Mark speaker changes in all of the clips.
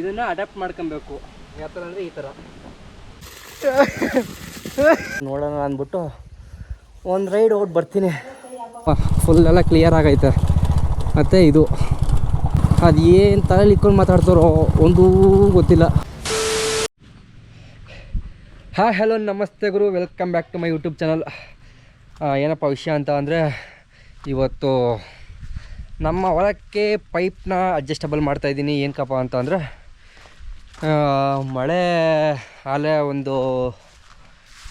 Speaker 1: ಇದನ್ನು ಅಡಾಪ್ಟ್ ಮಾಡ್ಕೊಬೇಕು. ಯಾವ ಥರ ಅಂದರೆ ಈ ಥರ ನೋಡೋಣ ಅಂದ್ಬಿಟ್ಟು ಒಂದು ರೈಡ್ ಓಟ್ ಬರ್ತೀನಿ. ಫುಲ್ ಎಲ್ಲ ಕ್ಲಿಯರ್ ಆಗೈತೆ. ಮತ್ತು ಇದು ಅದು ಏನು ತಲೆಯಲ್ಲಿ ಇಕ್ಕೊಂಡು ಮಾತಾಡ್ತಾರೋ ಒಂದೂ ಗೊತ್ತಿಲ್ಲ. ಹಾ ಹಲೋ ನಮಸ್ತೆ ಗುರು. Welcome back to my YouTube channel ಏನಪ್ಪ ವಿಷಯ ಅಂತ ಅಂದರೆ ಇವತ್ತು ನಮ್ಮ ಹೊಲಕ್ಕೆ ಪೈಪ್ನ ಅಡ್ಜಸ್ಟಬಲ್ ಮಾಡ್ತಾಯಿದ್ದೀನಿ ಏನಕ್ಕಪ್ಪ ಅಂತ ಅಂದರೆ ಮಳೆ ಆಲೇ ಒಂದು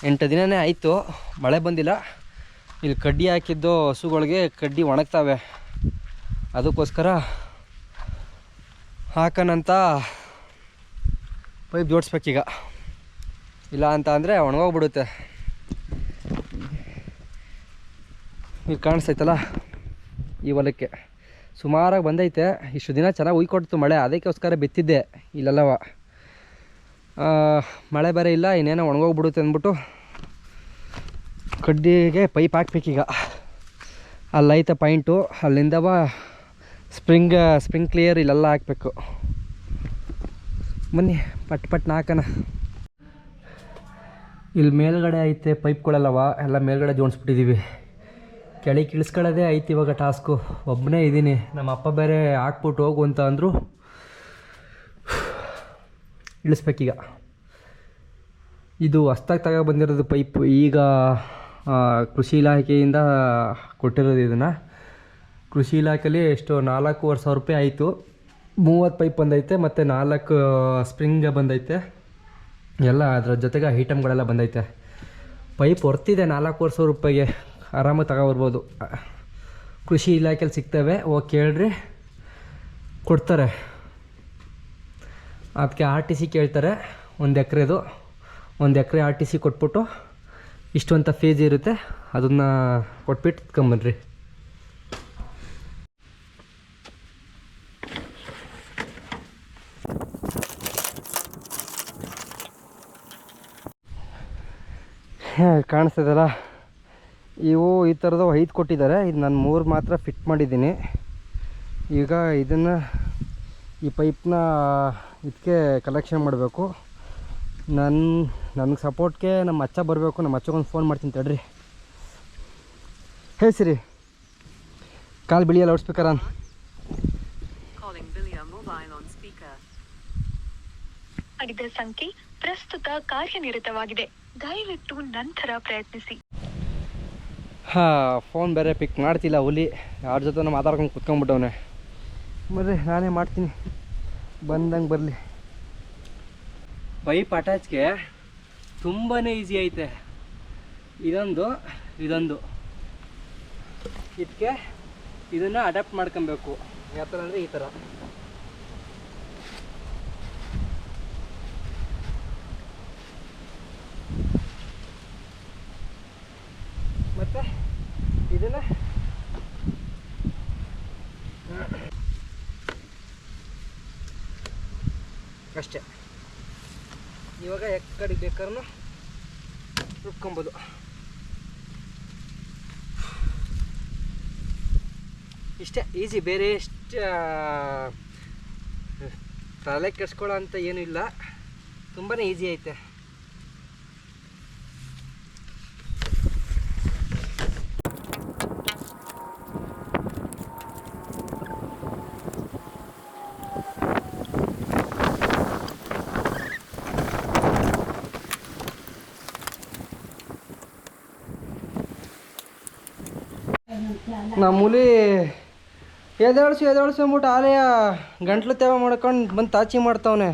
Speaker 1: ಎಂಟು ದಿನವೇ ಆಯಿತು. ಮಳೆ ಬಂದಿಲ್ಲ. ಇಲ್ಲಿ ಕಡ್ಡಿ ಹಾಕಿದ್ದು ಹಸುಗಳಿಗೆ ಕಡ್ಡಿ ಒಣಗ್ತವೆ. ಅದಕ್ಕೋಸ್ಕರ ಹಾಕನಂತ ಪೈಪ್ ಜೋಡಿಸ್ಬೇಕೀಗ. ಇಲ್ಲ ಅಂತ ಅಂದರೆ ಒಣಗೋಗ್ಬಿಡುತ್ತೆ. ಇಲ್ಲಿ ಕಾಣಿಸ್ತೈತಲ್ಲ ಈ ಹೊಲಕ್ಕೆ. ಸುಮಾರಾಗಿ ಬಂದೈತೆ. ಇಷ್ಟು ದಿನ ಚೆನ್ನಾಗಿ ಉಯ್ಕೊಡ್ತು ಮಳೆ. ಅದಕ್ಕೋಸ್ಕರ ಬಿತ್ತಿದ್ದೆ ಇಲ್ಲೆಲ್ಲವ. ಮಳೆ ಬೇರೆ ಇಲ್ಲ, ಇನ್ನೇನೋ ಒಣಗೋಗ್ಬಿಡುತ್ತೆ ಅಂದ್ಬಿಟ್ಟು ಕಡ್ಡಿಗೆ ಪೈಪ್ ಹಾಕ್ಬೇಕೀಗ ಅಲ್ಲೈತೆ ಪಾಯಿಂಟು ಅಲ್ಲಿಂದವ ಸ್ಪ್ರಿಂಗ್ ಸ್ಪ್ರಿಂಗ್ ಕ್ಲಿಯರ್ ಇಲ್ಲೆಲ್ಲ ಹಾಕ್ಬೇಕು. ಬನ್ನಿ, ಪಟ್ ಪಟ್ ಹಾಕೋಣ ಇಲ್ಲಿ ಮೇಲ್ಗಡೆ ಐತೆ ಪೈಪ್ಗಳೆಲ್ಲವ, ಎಲ್ಲ ಮೇಲ್ಗಡೆ ಜೋಡಿಸ್ಬಿಟ್ಟಿದ್ದೀವಿ ಕೆಳಗೆ ಇಳಿಸ್ಕೊಳ್ಳೋದೇ ಐತೆ ಇವಾಗ ಟಾಸ್ಕು. ಒಬ್ಬನೇ ಇದ್ದೀನಿ, ನಮ್ಮ ಅಪ್ಪ ಬೇರೆ ಹಾಕ್ಬಿಟ್ಟು ಹೋಗು ಅಂತ ಅಂದರು. ಇಳಿಸ್ಬೇಕೀಗ. ಇದು ಹೊಸ್ದಾಗಿ ತಗೋ ಬಂದಿರೋದು ಪೈಪ್. ಈಗ ಕೃಷಿ ಇಲಾಖೆಯಿಂದ ಕೊಟ್ಟಿರೋದು ಇದನ್ನು. ಕೃಷಿ ಇಲಾಖೆಯಲ್ಲಿ ಎಷ್ಟು ನಾಲ್ಕೂವರೆ ಸಾವಿರ ರೂಪಾಯಿ ಆಯಿತು. ಮೂವತ್ತು ಪೈಪ್ ಬಂದೈತೆ, ಮತ್ತು ನಾಲ್ಕು ಸ್ಪ್ರಿಂಗ್ ಬಂದೈತೆ. ಎಲ್ಲ ಅದರ ಜೊತೆಗೆ ಐಟಮ್ಗಳೆಲ್ಲ ಬಂದೈತೆ. ಪೈಪ್ ಹೊರ್ತಿದೆ ನಾಲ್ಕೂವರೆ ಸಾವಿರ ರೂಪಾಯಿಗೆ. ಆರಾಮಾಗಿ ತಗೊಬರ್ಬೋದು. ಕೃಷಿ ಇಲಾಖೆಯಲ್ಲಿ ಸಿಗ್ತವೆ. ಓ ಕೇಳ್ರಿ. ಕೊಡ್ತಾರೆ. ಅದಕ್ಕೆ ಆರ್ ಟಿ ಸಿ ಕೇಳ್ತಾರೆ, ಒಂದು ಎಕ್ರೆದು ಒಂದು ಎಕರೆ ಆರ್ ಟಿ ಸಿ ಕೊಟ್ಬಿಟ್ಟು ಇಷ್ಟು ಅಂತ ಫೀಸ್ ಇರುತ್ತೆ, ಅದನ್ನು ಕೊಟ್ಬಿಟ್ಟು ಇಟ್ಕೊಂಬನ್ರಿ ಕಾಣಿಸ್ತದಲ್ಲ ಇವು ಈ ಥರದ ಐದು ಕೊಟ್ಟಿದ್ದಾರೆ, ಇದು ನಾನು ಮೂರು ಮಾತ್ರ ಫಿಟ್ ಮಾಡಿದ್ದೀನಿ. ಈಗ ಇದನ್ನು ಈ ಪೈಪ್ನ ಇದಕ್ಕೆ ಕಲೆಕ್ಷನ್ ಮಾಡಬೇಕು. ನನ್ನ ನನಗೆ ಸಪೋರ್ಟ್ಗೆ ನಮ್ಮ ಅಚ್ಚ ಬರಬೇಕು ನಮ್ಮ ಅಚ್ಚಗೊಂದು ಫೋನ್ ಮಾಡ್ತೀನಿ ತಡ್ರಿ. ಹೇ ಸಿರಿ. ಕಾಲು ಬಿಳಿಯ ಲೌಡ್ ಸ್ಪೀಕರ್ ಅನ್.
Speaker 2: ಮಾಡಿದ ಸಂಖ್ಯೆ ಪ್ರಸ್ತುತ ಕಾರ್ಯನಿರತವಾಗಿದೆ. ದಯವಿಟ್ಟು ನಂತರ ಪ್ರಯತ್ನಿಸಿ.
Speaker 1: ಹಾಂ ಫೋನ್ ಬೇರೆ ಪಿಕ್ ಮಾಡ್ತಿಲ್ಲ ಹುಲಿ. ಯಾರ ಜೊತೆ ಮಾತಾಡ್ಕೊಂಡು ಕುತ್ಕೊಂಡ್ಬಿಟ್ಟವನೆ. ಬರ್ರಿ ನಾನೇ ಮಾಡ್ತೀನಿ. ಬಂದಂಗೆ ಬರಲಿ. ಪೈಪ್ ಅಟ್ಯಾಚ್ಗೆ ತುಂಬಾ ಈಸಿ ಐತೆ. ಇದೊಂದು ಇದೊಂದು. ಇದಕ್ಕೆ ಇದನ್ನು ಅಡಾಪ್ಟ್ ಮಾಡ್ಕೊಬೇಕು. ಯಾವ ಥರ ಅಂದರೆ ಈ ಥರ ಮತ್ತು ಇದನ್ನು ಅಷ್ಟೇ. ಇವಾಗ ಎಕ್ಕಡಿಗೆ ಬೇಕಾದ್ರೂ ರುಬ್ಕೊಬೋದು. ಇಷ್ಟೇ, ಈಸಿ. ಬೇರೆ ಎಷ್ಟು ತಲೆ ಕೆಡ್ಸ್ಕೊಳ್ಳೋ ಅಂತ ಏನೂ ಇಲ್ಲ. ತುಂಬಾ ಈಸಿ ಐತೆ. ಮಾಮೂಲಿ ಎದಾಡ್ಸು ಎದಾಡ್ಸು ಅಂದ್ಬಿಟ್ಟು ಆಲೆಯ ಗಂಟ್ಲು ತೇವ ಮಾಡ್ಕೊಂಡು ಬಂದು ತಾಚಿ ಮಾಡ್ತಾವನೆ.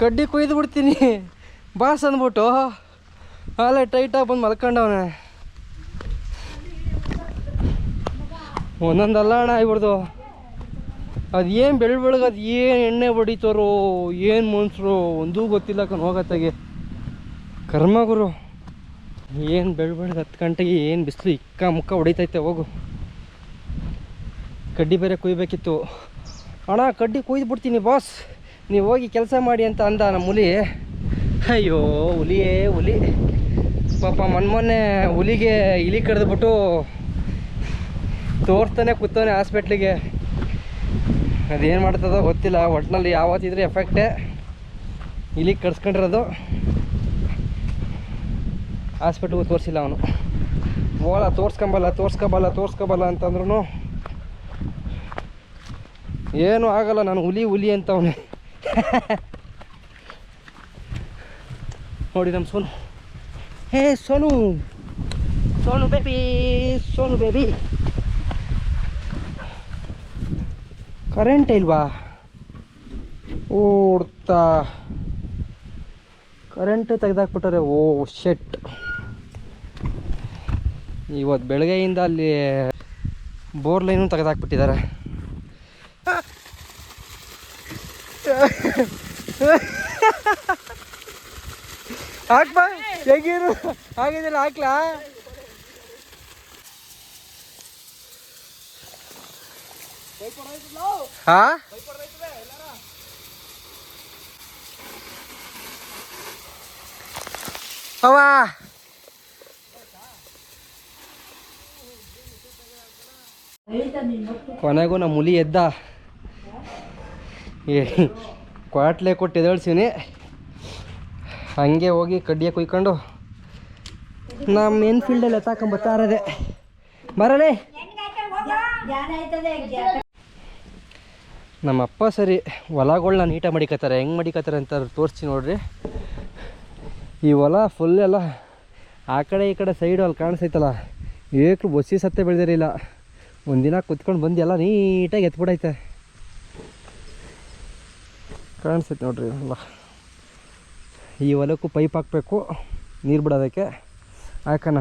Speaker 1: ಕಡ್ಡಿ ಕೊಯ್ದು ಬಿಡ್ತೀನಿ. ಬಾಸ್ ಅಂದ್ಬಿಟ್ಟು ಆಲೆ ಟೈಟಾಗಿ ಬಂದು ಮಲ್ಕೊಂಡವನೆ. ಒಂದೊಂದಲ್ಲ ಅಣ್ಣ ಆಗಿಬಿಡ್ದು. ಅದು ಏನು ಬೆಳ್ ಬೆಳಗ್ಗೆ ಅದು ಏನು ಎಣ್ಣೆ ಹೊಡಿತಾರೋ, ಏನು ಮನುಷ್ಯರು ಒಂದೂ ಗೊತ್ತಿಲ್ಲ ಕಣ್ ಹೋಗತ್ತಾಗೆ. ಕರ್ಮ ಗುರು. ಏನು ಬೆಳ್ ಬೆಳಗ್ಗೆ ಹತ್ತು ಗಂಟೆಗೆ ಏನು ಬಿಸಿಲು ಇಕ್ಕ ಮುಕ್ಕ ಹೊಡಿತೈತೆ, ಹೋಗು. ಕಡ್ಡಿ ಬೇರೆ ಕುಯ್ಬೇಕಿತ್ತು. ಅಣ್ಣ, ಕಡ್ಡಿ ಕುಯ್ದು ಬಿಡ್ತೀನಿ ಬಾಸ್. ನೀವು ಹೋಗಿ ಕೆಲಸ ಮಾಡಿ ಅಂತ ಅಂದ ನಮ್ಮ ಹುಲಿ. ಅಯ್ಯೋ, ಹುಲಿಯೇ, ಹುಲಿ. ಪಾಪ ಮೊನ್ನೆ ಹುಲಿಗೆ ಇಲಿ ಕಡ್ದುಬಿಟ್ಟು ತೋರ್ತಾನೆ ಕೂತವನೆ ಹಾಸ್ಪಿಟ್ಲಿಗೆ. ಅದೇನು ಮಾಡ್ತದೋ ಗೊತ್ತಿಲ್ಲ ಒಟ್ಟಿನಲ್ಲಿ ಯಾವತ್ತಿದ್ರೆ ಎಫೆಕ್ಟೇ ಇಲಿ ಕರ್ಸ್ಕೊಂಡಿರೋದು ಹಾಸ್ಪಿಟ್ಲಿಗೆ ತೋರಿಸಿಲ್ಲ ಅವನು. ಹೋಗಲ್ಲ ತೋರ್ಸ್ಕೊಂಬಲ್ಲ ತೋರ್ಸ್ಕೊಂಬಲ್ಲ ತೋರ್ಸ್ಕೊಂಬಲ್ಲ ಅಂತಂದ್ರೂ ಏನೂ ಆಗಲ್ಲ, ನಾನು ಹುಲಿ ಹುಲಿ ಅಂತ ಅವನೇ ನೋಡಿ ನಮ್ಮ ಸೋನು. ಹೇ Sonu. Sonu baby Sonu baby. Current ಇಲ್ವಾ? ಓಡ್ತಾ. ಕರೆಂಟ್ ತೆಗೆದಾಕ್ಬಿಟ್ಟರೆ, ಓ ಶೆಟ್ ಇವತ್ತು ಬೆಳಗ್ಗೆಯಿಂದ ಅಲ್ಲಿ ಬೋರ್ ಲೈನು ತೆಗೆದಾಕ್ಬಿಟ್ಟಿದ್ದಾರೆ. ಹಾಕ್ಬಾ ಹೆಂಗಿರು? ಹಾಗಿದ್ರೆ ಹಾಕ್ಲಾ? ಹಾ? ಅವ ಕೊನೆಗೂ ನಮ್ಮ ಹುಲಿ ಎದ್ದ. ಕ್ವಾಟ್ಲೆ ಕೊಟ್ಟು ಎದಳ್ಸೀನಿ ಹಂಗೆ ಹೋಗಿ ಕಡ್ಡಿಯ ಕುಯ್ಕೊಂಡು ನಮ್ಮ ಎನ್ಫೀಲ್ಡಲ್ಲಿ ಎತ್ತಾಕೊಂಬತ್ತಾರದೆ ಬರಲೇ ನಮ್ಮ ಅಪ್ಪ ಸರಿ ಹೊಲಗಳನ್ನ ನೀಟಾಗಿ ಮಡಿಕತ್ತಾರೆ. ಹೆಂಗೆ ಮಡಿಕತ್ತಾರೆ ಅಂತ ತೋರಿಸಿ ನೋಡ್ರಿ. ಈ ಹೊಲ ಫುಲ್ ಎಲ್ಲ ಆ ಕಡೆ ಈ ಕಡೆ ಸೈಡು ಅಲ್ಲಿ ಕಾಣಿಸ್ತೈತಲ್ಲ ಏಕ್ಲು ಬಸ್ಸಿ ಸತ್ತೆ ಬೆಳೆದಿರಲಿಲ್ಲ. ಒಂದಿನ ಕುತ್ಕೊಂಡು ಬಂದು ಎಲ್ಲ ನೀಟಾಗಿ ಎತ್ಬಿಡೈತೆ. ಕಾಣಿಸ್ತೈತೆ ನೋಡ್ರಿ ಇವೆಲ್ಲ ಈ ಹೊಲಕ್ಕೂ ಪೈಪ್ ಹಾಕಬೇಕು, ನೀರು ಬಿಡೋದಕ್ಕೆ. ಹಾಕೋಣ.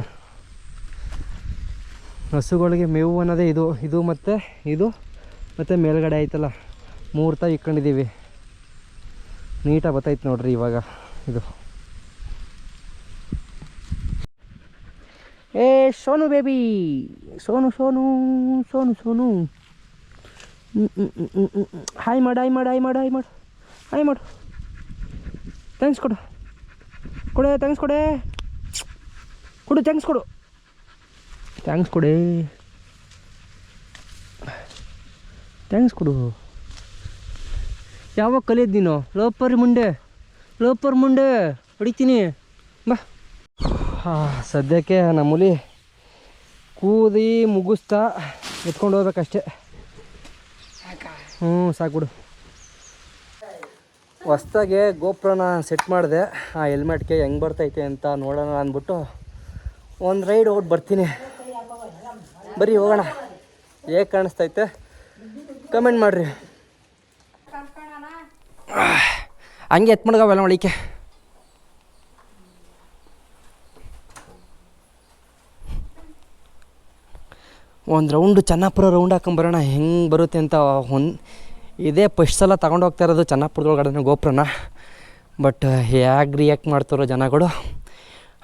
Speaker 1: ಹಸುಗಳಿಗೆ ಮೇವು ಅನ್ನೋದೇ ಇದು. ಇದು ಮತ್ತು ಇದು ಮತ್ತು ಮೇಲ್ಗಡೆ ಆಯ್ತಲ್ಲ. ಮೂರು ತಾಯಿ ಇಕ್ಕೊಂಡಿದ್ದೀವಿ. ನೀಟಾಗಿ ಬತ್ತೈತೆ ನೋಡ್ರಿ ಇವಾಗ ಇದು. ಏ, ಸೋನು ಬೇಬಿ. ಸೋನು ಸೋನು ಸೋನು ಸೋನು. ಹಾಯ್ ಮಾಡು ಹಾಯ್ ಮಾಡು ಹಾಯ್ ಮಾಡು ಹಾಯ್ ಮಾಡು. ಹಾಯ್ ಮಾಡು. ಥ್ಯಾಂಕ್ಸ್ ಕೊಡು. ಕೊಡೆ ಥ್ಯಾಂಕ್ಸ್ ಕೊಡೆ. ಕೊಡು ಥ್ಯಾಂಕ್ಸ್ ಕೊಡು. ಥ್ಯಾಂಕ್ಸ್ ಕೊಡಿ. ಥ್ಯಾಂಕ್ಸ್ ಕೊಡು. ಯಾವಾಗ ಕಲಿಯೋದು ನೀನು? ಲೋಪರ್ ಮುಂಡೆ. ಲೋಪರ್ ಮುಂಡೆ. ಹೊಡಿತೀನಿ. ಹಾಂ, ಸದ್ಯಕ್ಕೆ ನಮ್ಮುಲಿ ಕೂದಿ ಮುಗಿಸ್ತಾ ಎತ್ಕೊಂಡು ಹೋಗ್ಬೇಕಷ್ಟೆ. ಹ್ಞೂ ಸಾಕ್ಬಿಡು ಹೊಸ್ದಾಗೆ ಗೋಪುರನ ಸೆಟ್ ಮಾಡಿದೆ. ಆ ಹೆಲ್ಮೆಟ್ಗೆ ಹೆಂಗೆ ಬರ್ತೈತೆ ಅಂತ ನೋಡೋಣ ಅಂದ್ಬಿಟ್ಟು ಒಂದು ರೈಡ್ ಓಟ್ ಬರ್ತೀನಿ. ಬರೀ ಹೋಗೋಣ. ಹೇಗೆ ಕಾಣಿಸ್ತೈತೆ? ಕಮೆಂಟ್ ಮಾಡಿರಿ. ಹಂಗೆ ಎತ್ ಮಾಡ್ಗವೆಲ್ಲ ಒಳಿಕೆ ಒಂದು ರೌಂಡು ಚೆನ್ನಾಪುರ ರೌಂಡ್ ಹಾಕೊಂಬರೋಣ ಹೆಂಗೆ ಬರುತ್ತೆ ಅಂತ ಹೊನ್ ಇದೇ ಫಸ್ಟ್ ಸಲ ತಗೊಂಡು ಹೋಗ್ತಾ ಇರೋದು ಚೆನ್ನಾಪುರದೊಳಗಡೆ ಗೋಪುರನ. ಬಟ್ ಹೇಗೆ ರಿಯಾಕ್ಟ್ ಮಾಡ್ತಾರೋ ಜನಗಳು.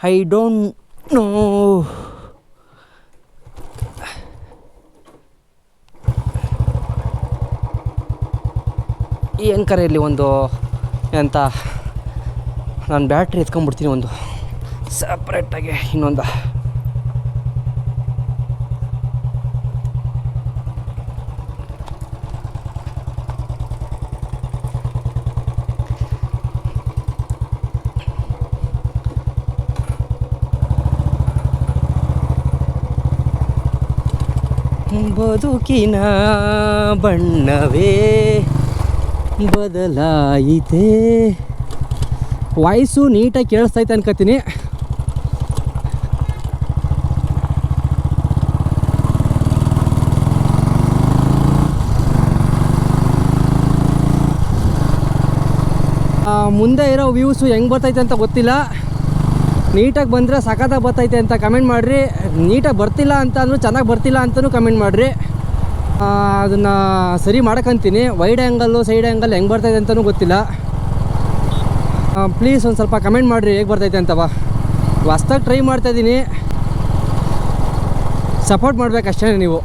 Speaker 1: ಐ ಡೋಂಟ್ ನೋ ಈ ಅಂಕರ ಇಲ್ಲಿ ಒಂದು ಎಂತ? ನಾನು ಬ್ಯಾಟ್ರಿ ಎತ್ಕೊಂಡ್ಬಿಡ್ತೀನಿ ಒಂದು. ಸಪ್ರೇಟಾಗಿ ಇನ್ನೊಂದು. ಬದುಕಿನ ಬಣ್ಣವೇ ಬದಲಾಯಿತೆ. ವಾಯ್ಸು ನೀಟಾಗಿ ಕೇಳಿಸ್ತೈತೆ ಅನ್ಕೋತೀನಿ ಮುಂದೆ ಇರೋ ವ್ಯೂಸು ಹೆಂಗೆ ಬರ್ತೈತೆ ಅಂತ ಗೊತ್ತಿಲ್ಲ. ನೀಟಾಗಿ ಬಂದರೆ ಸಖತ್ತಾಗಿ ಬರ್ತೈತೆ ಅಂತ ಕಮೆಂಟ್ ಮಾಡಿರಿ. ನೀಟಾಗಿ ಬರ್ತಿಲ್ಲ ಅಂತ ಅಂದರೂ ಚೆನ್ನಾಗಿ ಬರ್ತಿಲ್ಲ ಅಂತಲೂ ಕಮೆಂಟ್ ಮಾಡಿರಿ. ಅದನ್ನು ಸರಿ ಮಾಡ್ಕೊಂತೀನಿ. ವೈಡ್ ಆ್ಯಂಗಲ್ಲು ಸೈಡ್ ಆ್ಯಂಗಲ್ ಹೆಂಗೆ ಬರ್ತೈತೆ ಅಂತಲೂ ಗೊತ್ತಿಲ್ಲ. ಪ್ಲೀಸ್ ಒಂದು ಸ್ವಲ್ಪ ಕಮೆಂಟ್ ಮಾಡಿರಿ ಹೇಗೆ ಬರ್ತೈತೆ ಅಂತವ ಹೊಸ್ದಾಗಿ ಟ್ರೈ ಮಾಡ್ತಾಯಿದ್ದೀನಿ ಸಪೋರ್ಟ್ ಮಾಡಬೇಕಷ್ಟೇ ನೀವು.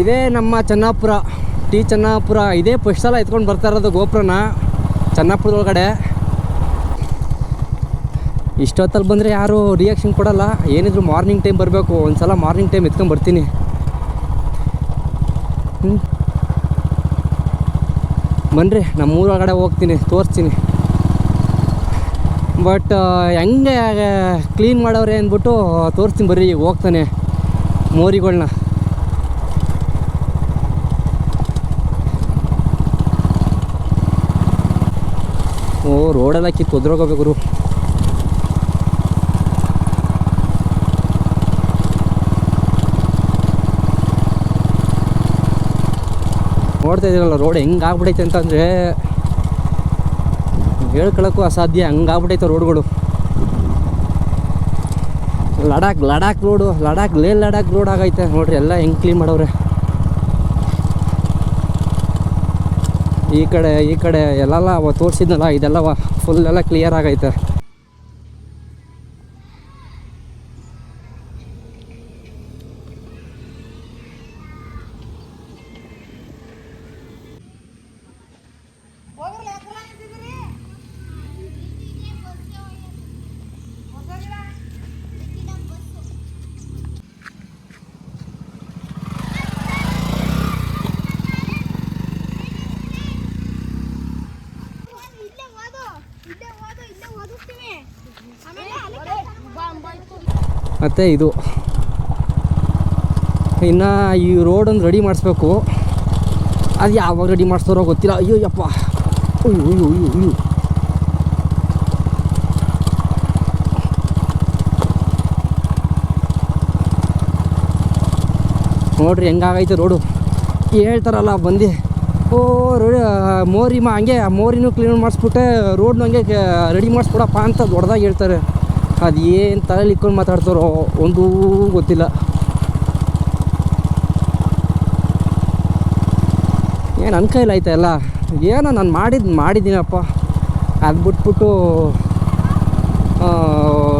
Speaker 1: ಇದೇ ನಮ್ಮ ಚೆನ್ನಾಪುರ. ಟಿ ಚೆನ್ನಾಪುರ, ಇದೇ ಫಸ್ಟ್ ಸಲ ಎತ್ಕೊಂಡು ಬರ್ತಾ ಇರೋದು ಗೋಪುರನ, ಚೆನ್ನಾಪುರದೊಳಗಡೆ. ಇಷ್ಟೊತ್ತಲ್ಲಿ ಬಂದರೆ ಯಾರು ರಿಯಾಕ್ಷನ್ ಕೊಡಲ್ಲ. ಏನಿದ್ರು ಮಾರ್ನಿಂಗ್ ಟೈಮ್ ಬರಬೇಕು. ಒಂದು ಸಲ ಮಾರ್ನಿಂಗ್ ಟೈಮ್ ಎತ್ಕೊಂಡು ಬರ್ತೀನಿ. ಹ್ಞೂ ಬನ್ನಿರಿ ನಮ್ಮ ಊರೊಳಗಡೆ ಹೋಗ್ತೀನಿ, ತೋರಿಸ್ತೀನಿ. ಬಟ್ ಹೆಂಗೆ ಕ್ಲೀನ್ ಮಾಡೋರೆ ಅಂದ್ಬಿಟ್ಟು ತೋರಿಸ್ತೀನಿ ಬರ್ರಿ ಹೋಗ್ತಾನೆ ಮೋರಿಗಳ್ನ. ಓ ರೋಡೆಲ್ಲ ಕಿತ್ತು ಒದ್ರೋಗೋಬೇಕು ಗುರು. ನೋಡ್ತಾ ಇದ್ದೀರಲ್ಲ ರೋಡ್ ಹೆಂಗೆ ಆಗ್ಬಿಡೈತೆ ಅಂತಂದರೆ ಹೇಳ್ಕೊಳ್ಳೋಕ್ಕೂ ಅಸಾಧ್ಯ ಹಂಗಾಗ್ಬಿಟ್ಟೈತೆ ರೋಡ್ಗಳು ಲಡಾಖ್ ಲಡಾಖ್ ರೋಡು ಲಡಾಖ್, ಲೇ ಲಡಾಖ್ ರೋಡ್ ಆಗೈತೆ. ನೋಡ್ರಿ, ಎಲ್ಲ ಹೆಂಗೆ ಕ್ಲೀನ್ ಮಾಡವ್ರೆ. ಈ ಕಡೆ ಈ ಕಡೆ ಎಲ್ಲೆಲ್ಲ ಅವ ತೋರಿಸಿದ್ನಲ್ಲ ಇದೆಲ್ಲವ ಫುಲ್ ಎಲ್ಲ ಕ್ಲಿಯರ್ ಆಗೈತೆ. ಮತ್ತು ಇದು. ಇನ್ನು ಈ ರೋಡನ್ನು ರೆಡಿ ಮಾಡಿಸ್ಬೇಕು. ಅದು ಯಾವಾಗ ರೆಡಿ ಮಾಡಿಸ್ತಾರೋ ಗೊತ್ತಿಲ್ಲ. ಅಯ್ಯೋ ಯಪ್ಪ. ಅಯ್ಯೋ ಅಯ್ಯೋ ಅಯ್ಯೋ ಅಯ್ಯೋ. ನೋಡ್ರಿ ಹೆಂಗಾಗೈತೆ ರೋಡು ಹೇಳ್ತಾರಲ್ಲ ಬಂದು. ಓ, ರೋಡ್ ಮೋರಿಮ್ಮ ಹಂಗೆ ಮೋರಿನೂ ಕ್ಲೀನ್ ಮಾಡಿಸ್ಬಿಟ್ಟೆ ರೋಡ್ನೂ ಹಂಗೆ ರೆಡಿ ಮಾಡಿಸ್ಬಿಡಪ್ಪ ಅಂತ ದೊಡ್ಡದಾಗಿ ಹೇಳ್ತಾರೆ. ಅದು ಏನು ತಲೆಯಲ್ಲಿ ಇಟ್ಕೊಂಡು ಮಾತಾಡ್ತಾರೋ ಒಂದೂ ಗೊತ್ತಿಲ್ಲ. ಏನು ನನ್ನ ಕೈಲಿ ಆಯ್ತಾ ಎಲ್ಲ? ಏನೋ ನಾನು ಮಾಡಿದ್ದು ಮಾಡಿದ್ದೀನಪ್ಪ. ಅದು ಬಿಟ್ಬಿಟ್ಟು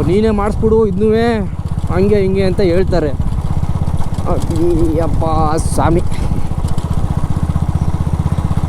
Speaker 1: ನೀನೇ ಮಾಡಿಸ್ಬಿಡು ಇದನ್ನೂ ಹಂಗೆ ಹಿಂಗೆ ಅಂತ ಹೇಳ್ತಾರೆ. ಅಪ್ಪ ಸ್ವಾಮಿ.